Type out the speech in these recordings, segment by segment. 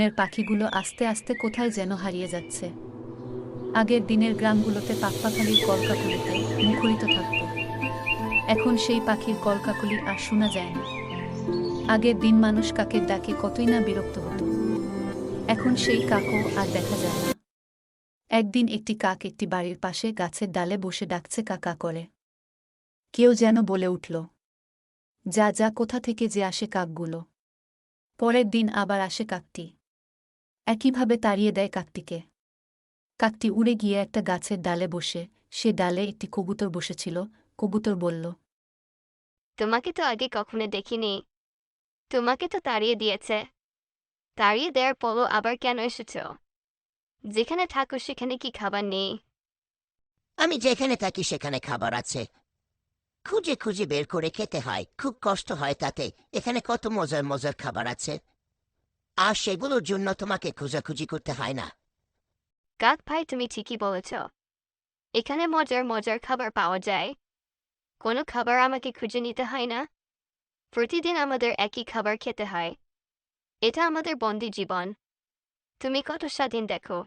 বনের পাখিগুলো আস্তে আস্তে কোথায় যেন হারিয়ে যাচ্ছে। আগের দিনের গ্রামগুলোতে পাকপাখালির কলকাকুলিতে মুখরিত থাকত। এখন সেই পাখির কলকাকুলি আর শোনা যায় না। আগের দিন মানুষ কাকের ডাকে কতই না বিরক্ত হতো। এখন সেই কাকও আর দেখা যায় না। একদিন একটি কাক একটি বাড়ির পাশে গাছের ডালে বসে ডাকছে, কাকা করে। কেউ যেন বলে উঠল, যা যা, কোথা থেকে যে আসে কাকগুলো? পরের দিন আবার আসে কাকটি। একইভাবে তাড়িয়ে দেয় কাকটিকে কাকটি উড়ে গিয়ে একটা গাছের ডালে বসে সে ডালে একটি কবুতর বসেছিল। কবুতর বলল তোমাকে তো আগে কখনো দেখিনি। তোমাকে তো তাড়িয়ে দিয়েছে। তাড়িয়ে দেওয়ার পরও আবার কেন এসেছ? যেখানে থাকো সেখানে কি খাবার নেই? আমি যেখানে থাকি সেখানে খাবার আছে। খুঁজে খুঁজে বের করে খেতে হয়। খুব কষ্ট হয় তাতে। এখানে কত মজার মজার খাবার আছে। আর সেগুলোর জন্য তোমাকে খোঁজাখুঁজি করতে হয় না। কাক ভাই তুমি ঠিকই বলেছ। এখানে মজার মজার খাবার পাওয়া যায়। কোনো খাবার আমাকে খুঁজে নিতে হয় না। প্রতিদিন আমাদের একই খাবার খেতে হয়। এটা আমাদের বন্দি জীবন। তুমি কত স্বাধীন দেখো।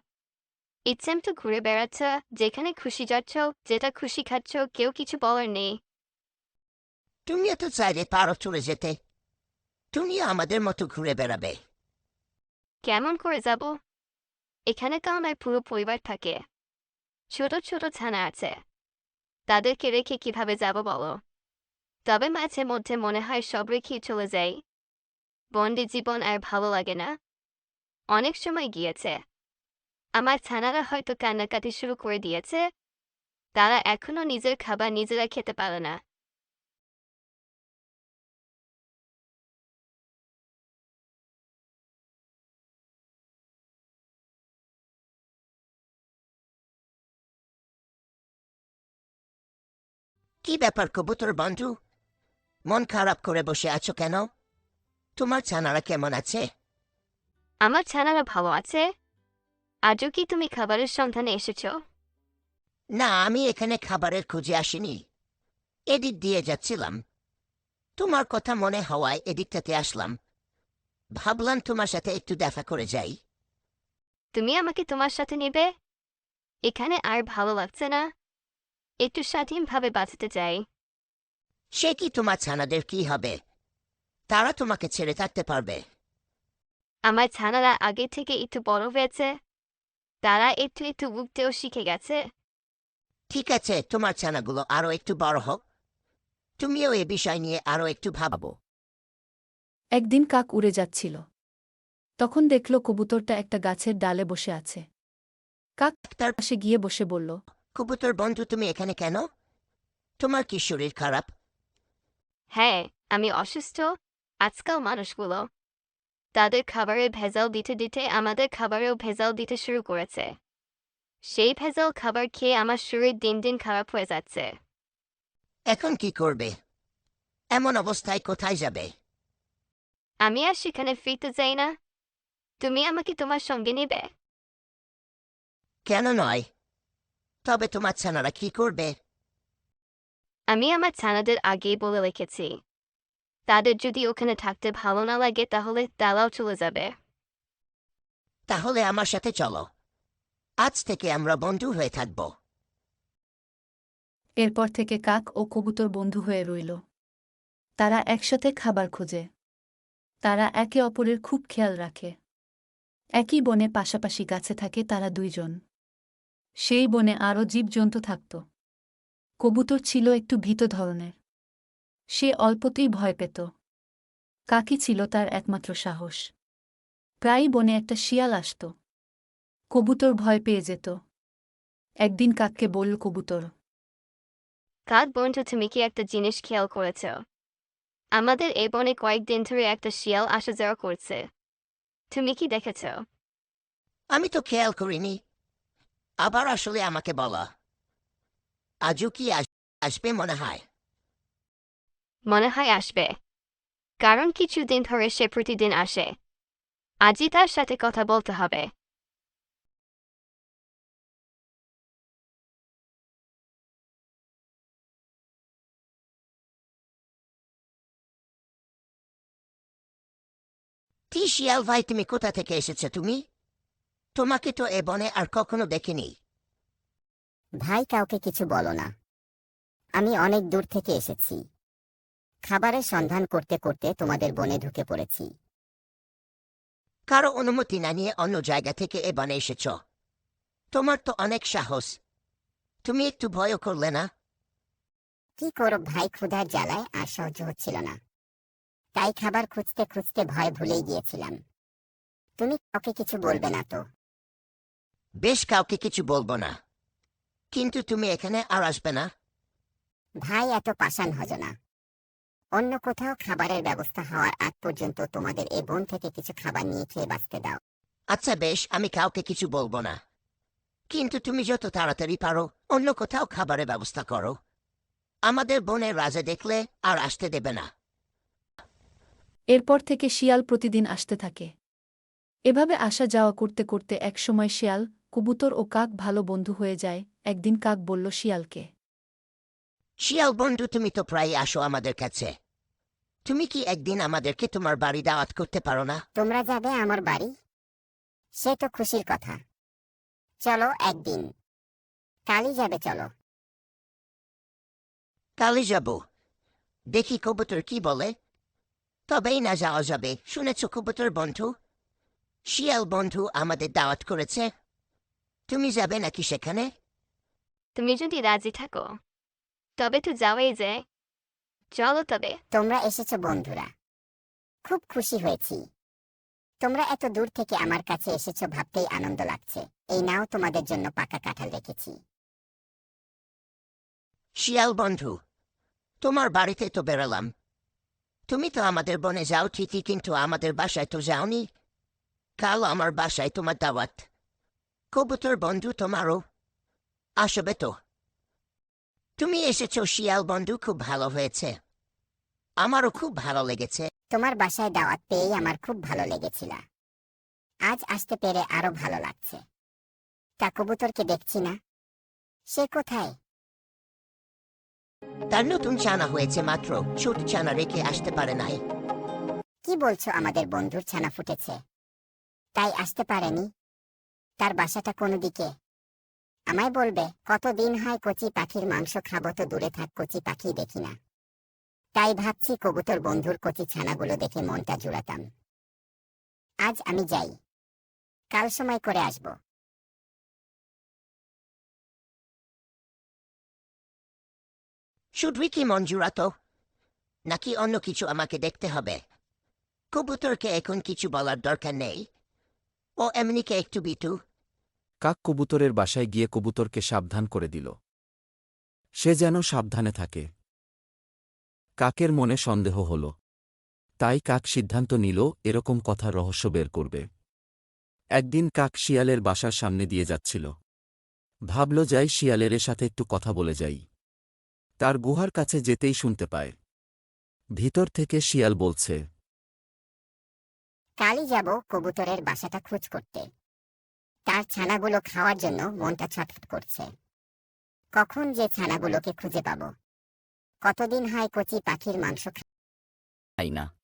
ইচ্ছেম তো ঘুরে বেড়াচ্ছ যেখানে খুশি যাচ্ছ যেটা খুশি খাচ্ছ কেউ কিছু বলার নেই। তুমিও তো চাইলে পারো চলে যেতে। তুমিও আমাদের মতো ঘুরে বেড়াবে। কেমন করে যাব? এখানে তো আমার পুরো পরিবার থাকে। ছোট ছোট ছানা আছে। তাদেরকে রেখে কীভাবে যাব বলো? তবে মাঝে মধ্যে মনে হয় সব রেখেই চলে যাই। বন্দি জীবন আর ভালো লাগে না। অনেক সময় গিয়েছে। আমার ছানারা হয়তো কান্নাকাটি শুরু করে দিয়েছে। তারা এখনও নিজের খাবার নিজেরা খেতে পারে না। কি ব্যাপার কবুতর বন্ধু? মন খারাপ করে বসে আছো কেন? তোমার ছানারা কেমন আছে? আমার ছানারা ভালো আছে। আজও কি তুমি খাবারের সন্ধানে এসেছ? না আমি এখানে খাবারের খুঁজে আসিনি। এদিক দিয়ে যাচ্ছিলাম। তোমার কথা মনে হওয়ায় এদিকটাতে আসলাম। ভাবলাম তোমার সাথে একটু দেখা করে যাই। তুমি আমাকে তোমার সাথে নেবে? এখানে আর ভালো লাগছে না। একটু স্বাধীনভাবে বাঁচতে চাই। সে কি তোমার ছানাদের কি হবে? তারা তোমাকে ছেড়ে থাকতে পারবে। আমার ছানারা আগে থেকে একটু বড় হয়েছে। তারা একটু একটু উঠতেও শিখে গেছে। ঠিক আছে তোমার ছানাগুলো আরও একটু বড় হোক। তুমিও এ বিষয় নিয়ে আরও একটু ভাবাবো একদিন কাক উড়ে যাচ্ছিল। তখন দেখল কবুতরটা একটা গাছের ডালে বসে আছে। কাক তার পাশে গিয়ে বসে বলল কবুতর বন্ধু তুমি এখানে কেন? তোমার কি শরীর খারাপ? হ্যাঁ আমি অসুস্থ। আজকাল মানুষগুলো তাদের খাবারে ভেজাল দিতে দিতে আমাদের খাবারেও ভেজাল দিতে শুরু করেছে। সেই ভেজাল খাবার খেয়ে আমার শরীর দিন দিন খারাপ হয়ে যাচ্ছে। এখন কি করবে? এমন অবস্থায় কোথায় যাবে? আমি আর সেখানে ফিরতে চাই না। তুমি আমাকে তোমার সঙ্গে নেবে। কেন নয়? তবে তোমার ছানারা কি করবে? আমি আমার ছানাদের আগেই বলে রেখেছি। তাদের যদি ওখানে থাকতে ভালো না লাগে তাহলে তারাও চলে যাবে। তাহলে আমার সাথে চলো। আজ থেকে আমরা বন্ধু হয়ে থাকব। এরপর থেকে কাক ও কবুতর বন্ধু হয়ে রইল। তারা একসাথে খাবার খোঁজে। তারা একে অপরের খুব খেয়াল রাখে। একই বনে পাশাপাশি গাছে থাকে তারা দুইজন। সেই বনে আরও জীবজন্তু থাকত। কবুতর ছিল একটু ভীত ধরনের। সে অল্পতেই ভয় পেত। কাকি ছিল তার একমাত্র সাহস। প্রায়ই বনে একটা শিয়াল আসত। কবুতর ভয় পেয়ে যেত। একদিন কাককে বলল কবুতর কাক বন্ধু তুমি কি একটা জিনিস খেয়াল করেছ? আমাদের এই বনে কয়েকদিন ধরে একটা শিয়াল আসা যাওয়া করছে। তুমি কি দেখেছ? আমি তো খেয়াল করিনি। আবার আসলে আমাকে বলা। আজও কি আসবে মনে হয়? মনে হয় আসবে। কারণ কিছুদিন ধরে সে প্রতিদিন আসে। আজই তার সাথে কথা বলতে হবে। টিশিয়াল ভাই তুমি কোথা থেকে এসেছ তুমি? তোমাকে তো এ বনে আর কখনো দেখিনি। ভাই কাউকে কিছু বলো না। আমি অনেক দূর থেকে এসেছি। খাবারের সন্ধান করতে করতে তোমাদের বনে ঢুকে পড়েছি। কারও অনুমতি না নিয়ে অন্য জায়গা থেকে এ বনে এসেছ। তোমার তো অনেক সাহস। তুমি একটু ভয় করলে না। কি করো ভাই ক্ষুধার জ্বালায় আর সহ্য হচ্ছিল না। তাই খাবার খুঁজতে খুঁজতে ভয় ভুলেই গিয়েছিলাম। তুমি কাউকে কিছু বলবে না তো। বেশ কাউকে কিছু বলব না। কিন্তু তুমি এখানে আর আসবে না। ভাই এত পাষাণ হজ না। অন্য কোথাও খাবারের ব্যবস্থা হওয়ার আগ পর্যন্ত তোমাদের এ বন থেকে কিছু খাবার নিয়ে খেয়ে বাঁচতে দাও। আচ্ছা বেশ আমি কাউকে কিছু বলব না। কিন্তু তুমি যত তাড়াতাড়ি পারো অন্য কোথাও খাবারের ব্যবস্থা করো। আমাদের বনের রাজা দেখলে আর আসতে দেবে না। এরপর থেকে শিয়াল প্রতিদিন আসতে থাকে। এভাবে আসা যাওয়া করতে করতে একসময় শিয়াল কবুতর ও কাক ভালো বন্ধু হয়ে যায় একদিন কাক বলল শিয়ালকে। শিয়াল বন্ধু তুমি তো প্রায় আসো আমাদের কাছে। তুমি কি একদিন আমাদেরকে তোমার বাড়ি দাওয়াত করতে পারো না? তোমরা যাবে আমার বাড়ি? সে তো খুশির কথা। চলো একদিন। কালই যাবে চলো। কালে যাব। দেখি কবুতর কি বলে। তবেই না যাওয়া যাবে। শুনেছ কবুতর বন্ধু? শিয়াল বন্ধু আমাদের দাওয়াত করেছে। তুমি যাবে নাকি সেখানে? তুমি যদি রাজি থাকো তবে তো যাওয়াই যায়। চলো তবে। তোমরা এসেছ বন্ধুরা। খুব খুশি হয়েছি। তোমরা এত দূর থেকে আমার কাছে এসেছ ভাবতেই আনন্দ লাগছে। এই নাও তোমাদের জন্য পাকা কাঁঠাল রেখেছি। শিয়াল বন্ধু তোমার বাড়িতে তো বেরোলাম। তুমি তো আমাদের বনে যাও ঠিকই কিন্তু আমাদের বাসায় তো যাওনি। কাল আমার বাসায় তোমার দাওয়াত। কবুতর বন্ধু তোমারও আসবে তো তুমি এসেছ শিয়াল বন্ধু খুব ভালো হয়েছে আমারও খুব ভালো লেগেছে তোমার বাসায় দাওয়াত পেয়েই আমার খুব ভালো লেগেছিল আজ আসতে পেরে আরও ভালো লাগছে তা কবুতরকে দেখছি না সে কোথায় তার নতুন ছানা হয়েছে মাত্র ছোট ছানা রেখে আসতে পারে নাই কি বলছো আমাদের বন্ধুর ছানা ফুটেছে তাই আসতে পারেনি তার বাসাটা কোনো দিকে? আমায় বলবে, কতদিন হয় কচি পাখির মাংস খাব তো দূরে থাক, কচি পাখি দেখি না। তাই ভাবছি কবুতর বন্ধুর কচি ছানাগুলো দেখে মনটা জুড়াতাম। আজ আমি যাই। কাল সময় করে আসব। শুধুই কি মন তো নাকি অন্য কিছু আমাকে দেখতে হবে? কবুতরকে এখন কিছু বলার দরকার নেই। ও এমনিকে একটু বিটু কাক কবুতরের বাসায় গিয়ে কবুতরকে সাবধান করে দিল। সে যেন সাবধানে থাকে। কাকের মনে সন্দেহ হল। তাই কাক সিদ্ধান্ত নিল, এরকম কথা রহস্য বের করবে। একদিন কাক শিয়ালের বাসার সামনে দিয়ে যাচ্ছিল। ভাবল, যাই শিয়ালের সাথে একটু কথা বলে যাই। তার গুহার কাছে যেতেই শুনতে পায়। ভিতর থেকে শিয়াল বলছে কালই যাব কবুতরের বাসাটা খোঁজ করতে। তার ছানাগুলো খাওয়ার জন্য মনটা ছটফট করছে। কখন যে ছানাগুলোকে খুঁজে পাব? কতদিন হয় কচি পাখির মাংস খাই না।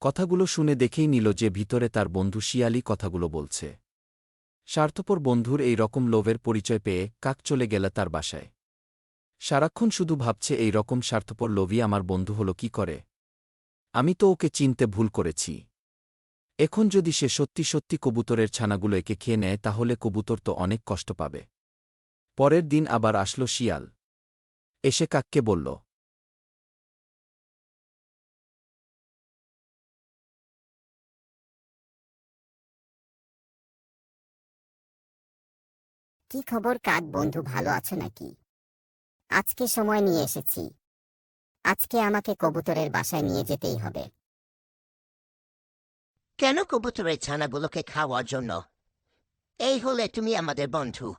কথাগুলো শুনে দেখেই নিল যে ভিতরে তার বন্ধু শিয়ালি কথাগুলো বলছে। স্বার্থপর বন্ধুর এই রকম লোভের পরিচয় পেয়ে কাক চলে গেল তার বাসায়। সারাক্ষণ শুধু ভাবছে এই রকম স্বার্থপর লোভী আমার বন্ধু হলো কি করে? আমি তো ওকে চিনতে ভুল করেছি। এখন যদি সে সত্যি সত্যি কবুতরের ছানাগুলো একে খেয়ে নেয়, তাহলে কবুতর তো অনেক কষ্ট পাবে। পরের দিন আবার আসলো শিয়াল। এসে কাককে বলল, কি খবর কাক বন্ধু, ভালো আছো নাকি? আজকে সময় নিয়ে এসেছি। আজকে আমাকে কবুতরের বাসায় নিয়ে যেতেই হবে। কেন কবুতরের ছানাগুলোকে খাওয়ার জন্য? এই হলে তুমি আমাদের বন্ধু।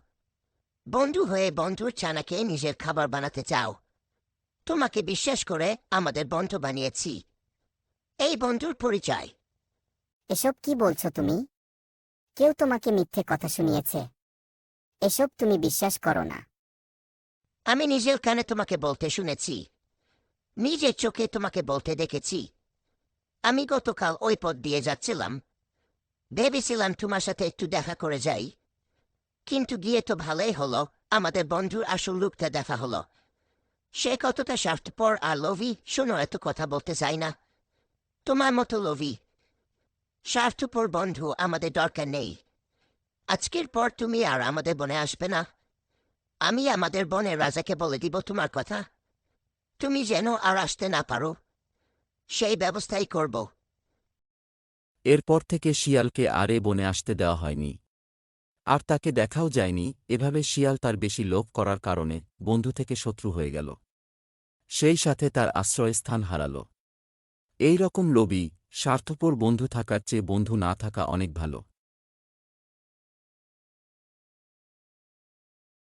বন্ধু হয়ে বন্ধুর ছানাকে নিজের খাবার বানাতে চাও। তোমাকে বিশ্বাস করে আমাদের বন্ধু বানিয়েছি। এই বন্ধুর পরিচয়। এসব কি বলছো তুমি? কেউ তোমাকে মিথ্যে কথা শুনিয়েছে। এসব তুমি বিশ্বাস করো না। আমি নিজের কানে তোমাকে বলতে শুনেছি। নিজের চোখে তোমাকে বলতে দেখেছি। আমি গতকাল ওই পথ দিয়ে যাচ্ছিলাম। ভেবেছিলাম তোমার সাথে একটু দেখা করে যাই। কিন্তু গিয়ে তো ভালোই হলো, আমাদের বন্ধুর আসল লুকটা দেখা হলো। সে কতটা স্বার্থপর আর লোভী, শোনো, এত কথা বলতে চাই না। তোমার মতো লোভী। স্বার্থপর বন্ধু আমাদের দরকার নেই। আজকের পর তুমি আর আমাদের বনে আসবে না। আমি আমাদের বনের রাজাকে বলে দিব তোমার কথা। তুমি যেন আর আসতে না পারো, সেই ব্যবস্থাই করব। এরপর থেকে শিয়ালকে আর বনে আসতে দেওয়া হয়নি। আর তাকে দেখাও যায়নি, এভাবে শিয়াল তার বেশি লোভ করার কারণে বন্ধু থেকে শত্রু হয়ে গেল। সেই সাথে তার আশ্রয়স্থান হারাল। এই রকম লোভী, স্বার্থপর বন্ধু থাকার চেয়ে বন্ধু না থাকা অনেক ভালো।